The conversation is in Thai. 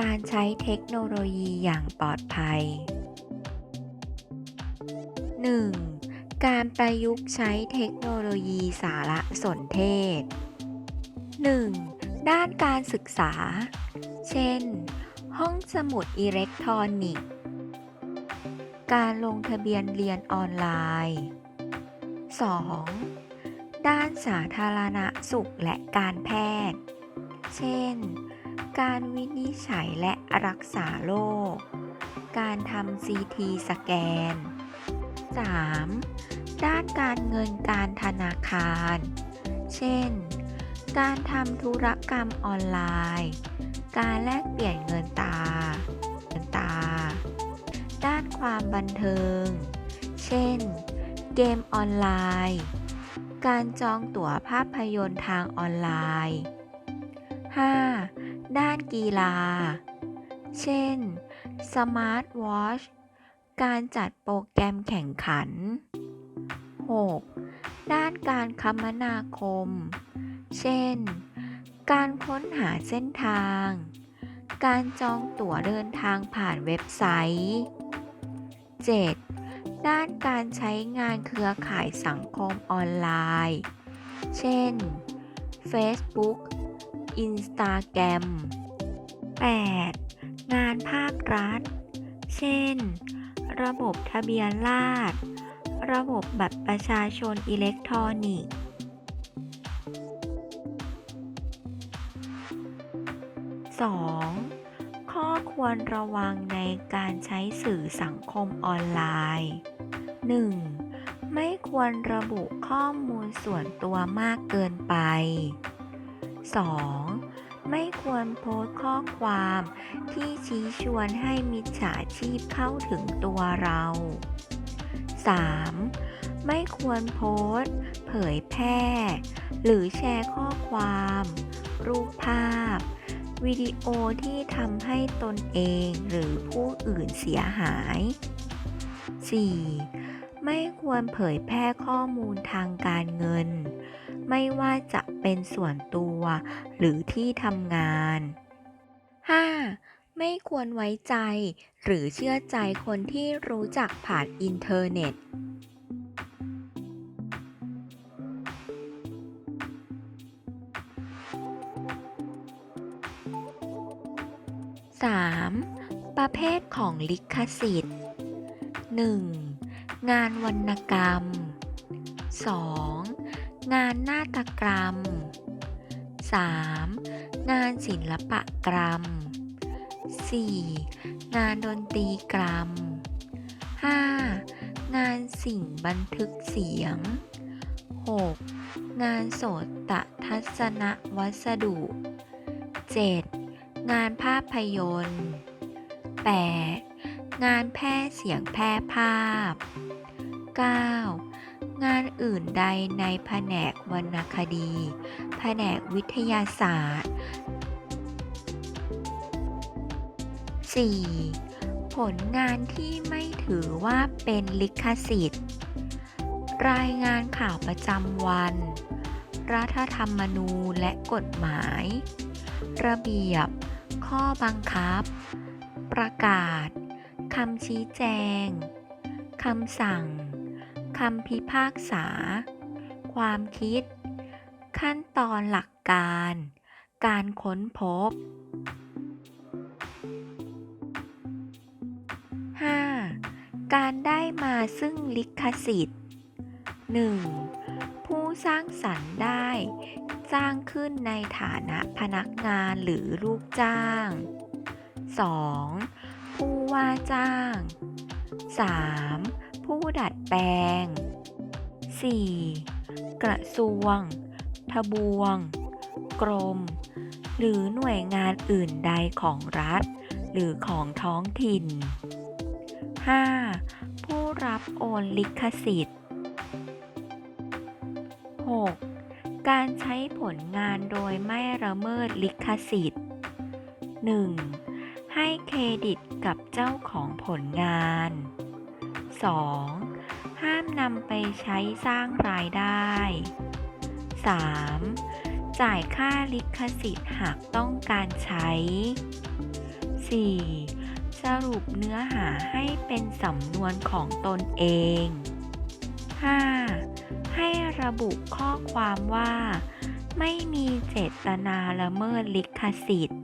การใช้เทคโนโลยีอย่างปลอดภัย 1. การประยุกต์ใช้เทคโนโลยีสารสนเทศ 1. ด้านการศึกษา เช่น ห้องสมุดอิเล็กทรอนิกส์ การลงทะเบียนเรียนออนไลน์ 2. ด้านสาธารณสุขและการแพทย์ เช่น การวินิจฉัยและรักษาโรค การทำซีทีสแกน 3. ด้านการเงินการธนาคาร เช่น การทำธุรกรรมออนไลน์ การแลกเปลี่ยนเงินตาเงินตา ด้านความบันเทิง เช่น เกมออนไลน์ การจองตั๋วภาพยนตร์ทางออนไลน์ 5. ด้านกีฬา เช่น สมาร์ทวอช การจัดโปรแกรมแข่งขัน 6. ด้านการคมนาคม เช่น การค้นหาเส้นทาง การจองตั๋วเดินทางผ่านเว็บไซต์ 7. ด้านการใช้งานเครือข่ายสังคมออนไลน์ เช่น Facebook Instagram 8. งานภาครัฐ เช่น ระบบทะเบียนราษฎรระบบบัตรประชาชนอิเล็กทรอนิกส์ 2. ข้อควรระวังในการใช้สื่อสังคมออนไลน์ 1. ไม่ควรระบุข้อมูลส่วนตัวมากเกินไป 2. ไม่ควรโพสต์ข้อความที่ชี้ชวนให้มิจฉาชีพเข้าถึงตัวเรา 3. ไม่ควรโพสต์ เผยแพร่ หรือแชร์ข้อความ รูปภาพ วิดีโอที่ทำให้ตนเองหรือผู้อื่นเสียหาย 4. ไม่ควรเผยแพร่ข้อมูลทางการเงิน ไม่ว่าจะเป็นส่วนตัวหรือที่ทำงาน 5. ไม่ควรไว้ใจ หรือเชื่อใจคนที่รู้จักผ่านอินเทอร์เน็ต 3. ประเภทของลิขสิทธิ์ 1. งานวรรณกรรม 2. งานนาฏกรรม 3. งานศิลปกรรม 4. งานดนตรีกรรม 5. งานสิ่งบันทึกเสียง 6. งานโสตทัศนวัสดุ 7. งานภาพยนตร์ 8. งานแพร่เสียงแพร่ภาพ 9. งานอื่นใดในแผนกวรรณคดี แผนกวิทยาศาสตร์ 4. ผลงานที่ไม่ถือว่าเป็นลิขสิทธิ์ รายงานข่าวประจำวัน รัฐธรรมนูญและกฎหมาย ระเบียบ ข้อบังคับ ประกาศ คำชี้แจง คำสั่ง คำพิพากษา ความคิด ขั้นตอนหลักการ การค้นพบ 5. การได้มาซึ่งลิขสิทธิ์ 1. ผู้สร้างสรรค์ได้ สร้างขึ้นในฐานะพนักงานหรือลูกจ้าง 2. ผู้ว่าจ้าง 3. ผู้ดัดแปลง 4. กระทรวง ทบวง กรม หรือหน่วยงานอื่นใดของรัฐ หรือของท้องถิ่น 5. ผู้รับโอนลิขสิทธิ์ 6. การใช้ผลงานโดยไม่ละเมิดลิขสิทธิ์ 1. ให้เครดิตกับเจ้าของผลงาน 2. ห้ามนำไปใช้สร้างรายได้ 3. จ่ายค่าลิขสิทธิ์หากต้องการใช้ 4. สรุปเนื้อหาให้เป็นสำนวนของตนเอง 5. ให้ระบุข้อความว่า ไม่มีเจตนาละเมิดลิขสิทธิ์